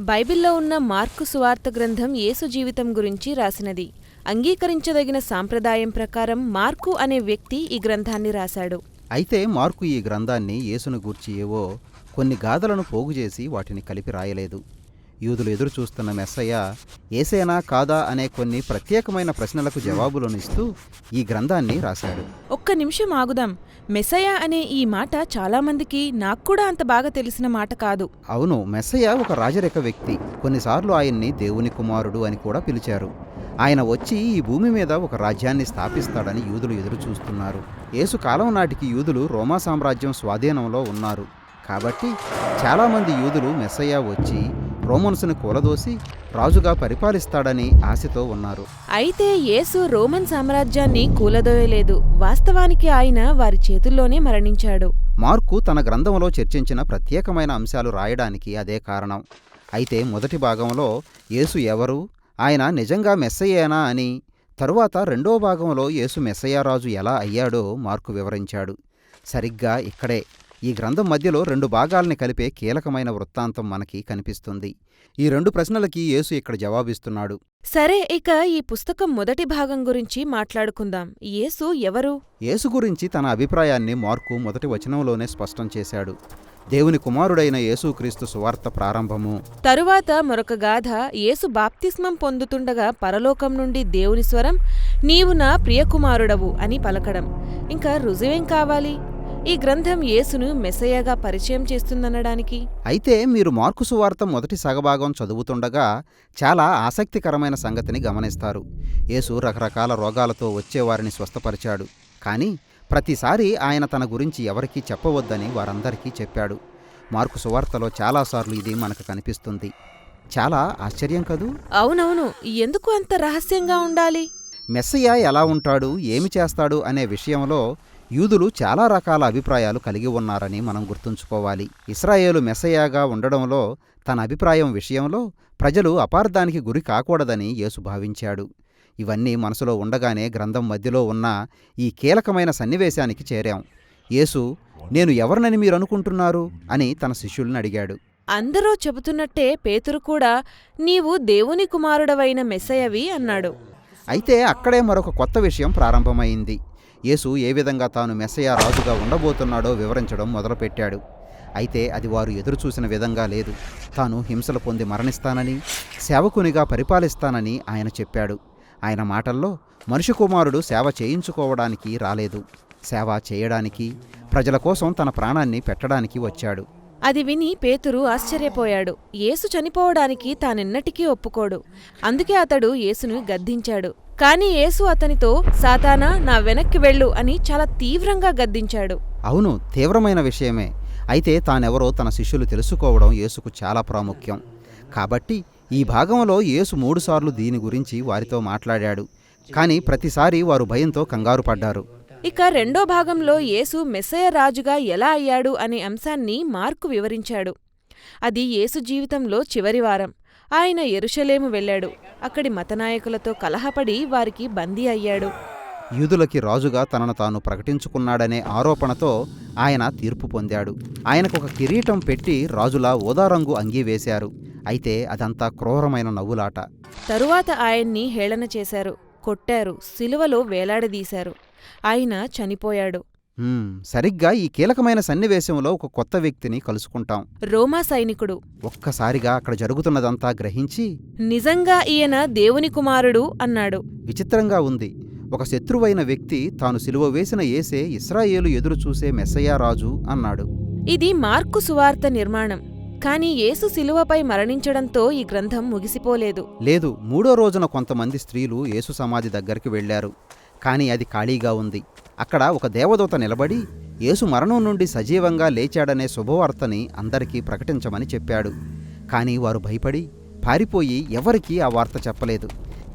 బైబిల్లో ఉన్న మార్కు సువార్త గ్రంథం యేసు జీవితం గురించి రాసినది. అంగీకరించదగిన సాంప్రదాయం ప్రకారం మార్కు అనే వ్యక్తి ఈ గ్రంథాన్ని రాశాడు. అయితే మార్కు ఈ గ్రంథాన్ని యేసును గూర్చి ఏవో కొన్ని గాథలను పోగుచేసి వాటిని కలిపి రాయలేదు. యూదులు ఎదురు చూస్తున్న మెస్సయ్య ఏసేనా కాదా? అనే కొన్ని ప్రత్యేకమైన ప్రశ్నలకు జవాబులను ఇస్తూ ఈ గ్రంథాన్ని రాశాడు. ఒక్క నిమిషం ఆగుదాం. మెసయ అనే ఈ మాట చాలామందికి నాకు కూడా అంత బాగా తెలిసిన మాట కాదు. అవును మెస్సయ్య ఒక రాజరిక వ్యక్తి. కొన్నిసార్లు ఆయన్ని దేవుని కుమారుడు అని కూడా పిలిచారు. ఆయన వచ్చి ఈ భూమి మీద ఒక రాజ్యాన్ని స్థాపిస్తాడని యూదులు ఎదురు చూస్తున్నారు. యేసు కాలం నాటికి యూదులు రోమా సామ్రాజ్యం స్వాధీనంలో ఉన్నారు. కాబట్టి చాలామంది యూదులు మెస్సయ్య వచ్చి రోమన్స్ను కూలదోసి రాజుగా పరిపాలిస్తాడని ఆశతో ఉన్నారు. అయితే యేసు రోమన్ సామ్రాజ్యాన్ని కూలదోయలేదు. వాస్తవానికి ఆయన వారి చేతుల్లోనే మరణించాడు. మార్కు తన గ్రంథంలో చర్చించిన ప్రత్యేకమైన అంశాలు రాయడానికి అదే కారణం. అయితే మొదటి భాగంలో యేసు ఎవరు? ఆయన నిజంగా మెస్సయ్యేనా అని తరువాత రెండో భాగంలో యేసు మెస్సయ్యరాజు ఎలా అయ్యాడో మార్కు వివరించాడు. సరిగ్గా ఇక్కడే. ఈ గ్రంథం మధ్యలో రెండు భాగాల్ని కలిపే కీలకమైన వృత్తాంతం మనకి కనిపిస్తుంది. ఈ రెండు ప్రశ్నలకి యేసు ఇక్కడ జవాబిస్తున్నాడు. సరే ఇక ఈ పుస్తకం మొదటి భాగం గురించి మాట్లాడుకుందాం. యేసు ఎవరు? యేసు గురించి తన అభిప్రాయాన్ని మార్కు మొదటి వచనంలోనే స్పష్టం చేశాడు. దేవుని కుమారుడైన యేసుక్రీస్తు సువార్త ప్రారంభము. తరువాత మరొక గాథ యేసు బాప్తిస్మం పొందుతుండగా పరలోకం నుండి దేవుని స్వరం నీవు నా ప్రియకుమారుడవు అని పలకడం. ఇంకా రుజువేం కావాలి? ఈ గ్రంథం యేసును మెస్సయ్యగా పరిచయం చేస్తుందనడానికి? అయితే మీరు మార్కు సువార్త మొదటి సగభాగం చదువుతుండగా చాలా ఆసక్తికరమైన సంగతిని గమనిస్తారు. యేసు రకరకాల రోగాలతో వచ్చేవారిని స్వస్థపరిచాడు. కానీ ప్రతిసారి ఆయన తన గురించి ఎవరికీ చెప్పవద్దని వారందరికీ చెప్పాడు. మార్కు సువార్తలో చాలాసార్లు ఇది మనకు కనిపిస్తుంది. చాలా ఆశ్చర్యం కదూ? అవునవును. ఎందుకు అంత రహస్యంగా ఉండాలి? మెస్సయ్య ఎలా ఉంటాడు? ఏమి చేస్తాడు? అనే విషయంలో యూదులు చాలా రకాల అభిప్రాయాలు కలిగి ఉన్నారని మనం గుర్తుంచుకోవాలి. ఇస్రాయేలు మెస్సయ్యగా ఉండడంలో తన అభిప్రాయం విషయంలో ప్రజలు అపార్థానికి గురి కాకూడదని యేసు భావించాడు. ఇవన్నీ మనసులో ఉండగానే గ్రంథం మధ్యలో ఉన్న ఈ కీలకమైన సన్నివేశానికి చేరాం. యేసు నేను ఎవరినని మీరు అనుకుంటున్నారు? అని తన శిష్యుల్ని అడిగాడు. అందరూ చెబుతున్నట్టే పేతురు కూడా నీవు దేవుని కుమారుడవైన మెస్సయ్యవి అన్నాడు. అయితే అక్కడే మరొక కొత్త విషయం ప్రారంభమైంది. యేసు ఏ విధంగా తాను మెస్సయ రాజుగా ఉండబోతున్నాడో వివరించడం మొదలుపెట్టాడు. అయితే అది వారు ఎదురుచూసిన విధంగా లేదు. తాను హింసలు పొంది మరణిస్తానని సేవకునిగా పరిపాలిస్తానని ఆయన చెప్పాడు. ఆయన మాటల్లో మనిషి కుమారుడు సేవ చేయించుకోవడానికి రాలేదు. సేవ చేయడానికి ప్రజల కోసం తన ప్రాణాన్ని పెట్టడానికి వచ్చాడు. అది విని పేతురు ఆశ్చర్యపోయాడు. యేసు చనిపోవడానికి తానెన్నటికీ ఒప్పుకోడు. అందుకే అతడు యేసును గద్దించాడు. కాని యేసు అతనితో సాతానా నా వెనక్కి వెళ్ళు అని చాలా తీవ్రంగా గద్దించాడు. అవును తీవ్రమైన విషయమే. అయితే తానెవరో తన శిష్యులు తెలుసుకోవడం యేసుకు చాలా ప్రాముఖ్యం. కాబట్టి ఈ భాగంలో యేసు మూడుసార్లు దీని గురించి వారితో మాట్లాడాడు. కానీ ప్రతిసారి వారు భయంతో కంగారు పడ్డారు. ఇక రెండో భాగంలో యేసు మెస్సయ రాజుగా ఎలా అయ్యాడు అనే అంశాన్ని మార్కు వివరించాడు. అది యేసు జీవితంలో చివరి వారం. ఆయన ఎరుషలేము వెళ్ళాడు. అక్కడి మతనాయకులతో కలహపడి వారికి బందీ అయ్యాడు. యూదులకి రాజుగా తనను తాను ప్రకటించుకున్నాడనే ఆరోపణతో ఆయన తీర్పు పొందాడు. ఆయనకు ఒక కిరీటం పెట్టి రాజులా ఊదారంగు అంగీ వేశారు. అయితే అదంతా క్రూరమైన నవ్వులాట. తరువాత ఆయన్ని హేళన చేశారు. కొట్టారు. సిలువలో వేలాడదీశారు. ఆయన చనిపోయాడు. సరిగ్గా ఈ కీలకమైన సన్నివేశంలో ఒక కొత్త వ్యక్తిని కలుసుకుంటాం. రోమా సైనికుడు. ఒక్కసారిగా అక్కడ జరుగుతున్నదంతా గ్రహించి నిజంగా ఈయన దేవుని కుమారుడు అన్నాడు. విచిత్రంగా ఉంది. ఒక శత్రువైన వ్యక్తి తాను సిలువ వేసిన ఏసే ఇస్రాయేలు ఎదురు చూసే మెస్సయ్యా రాజు అన్నాడు. ఇది మార్కు సువార్త నిర్మాణం. కాని యేసు సిలువపై మరణించడంతో ఈ గ్రంథం ముగిసిపోలేదు. లేదు మూడో రోజున కొంతమంది స్త్రీలు యేసు సమాధి దగ్గరికి వెళ్ళారు కానీ అది ఖాళీగా ఉంది. అక్కడ ఒక దేవదూత నిలబడి యేసు మరణం నుండి సజీవంగా లేచాడనే శుభవార్తని అందరికీ ప్రకటించమని చెప్పాడు. కానీ వారు భయపడి పారిపోయి ఎవరికీ ఆ వార్త చెప్పలేదు.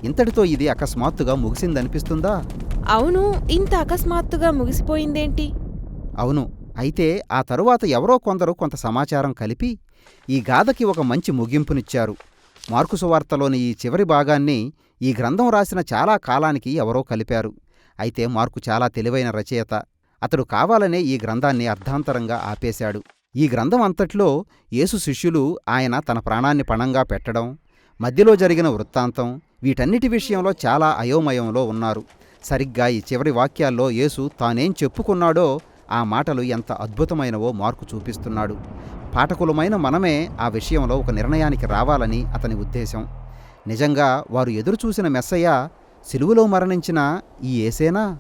ఇంతటితో ఇది అకస్మాత్తుగా ముగిసిందనిపిస్తుందా? అవును ఇంత అకస్మాత్తుగా ముగిసిపోయిందేంటి? అవును అయితే ఆ తరువాత ఎవరో కొందరు కొంత సమాచారం కలిపి ఈ గాథకి ఒక మంచి ముగింపునిచ్చారు. మార్కు సువార్తలోని ఈ చివరి భాగాన్ని ఈ గ్రంథం రాసిన చాలా కాలానికి ఎవరో కలిపారు. అయితే మార్కు చాలా తెలివైన రచయిత. అతడు కావాలనే ఈ గ్రంథాన్ని అర్ధాంతరంగా ఆపేశాడు. ఈ గ్రంథం అంతట్లో యేసు శిష్యులు ఆయన తన ప్రాణాన్ని పణంగా పెట్టడం మధ్యలో జరిగిన వృత్తాంతం వీటన్నిటి విషయంలో చాలా అయోమయంలో ఉన్నారు. సరిగ్గా ఈ చివరి వాక్యాల్లో యేసు తానేం చెప్పుకున్నాడో ఆ మాటలు ఎంత అద్భుతమైనవో మార్కు చూపిస్తున్నాడు. పాఠకులమైన మనమే ఆ విషయంలో ఒక నిర్ణయానికి రావాలని అతని ఉద్దేశం. నిజంగా వారు ఎదురుచూసిన మెస్సయ్య సిలువలో మరణించిన ఈ ఏసేనా?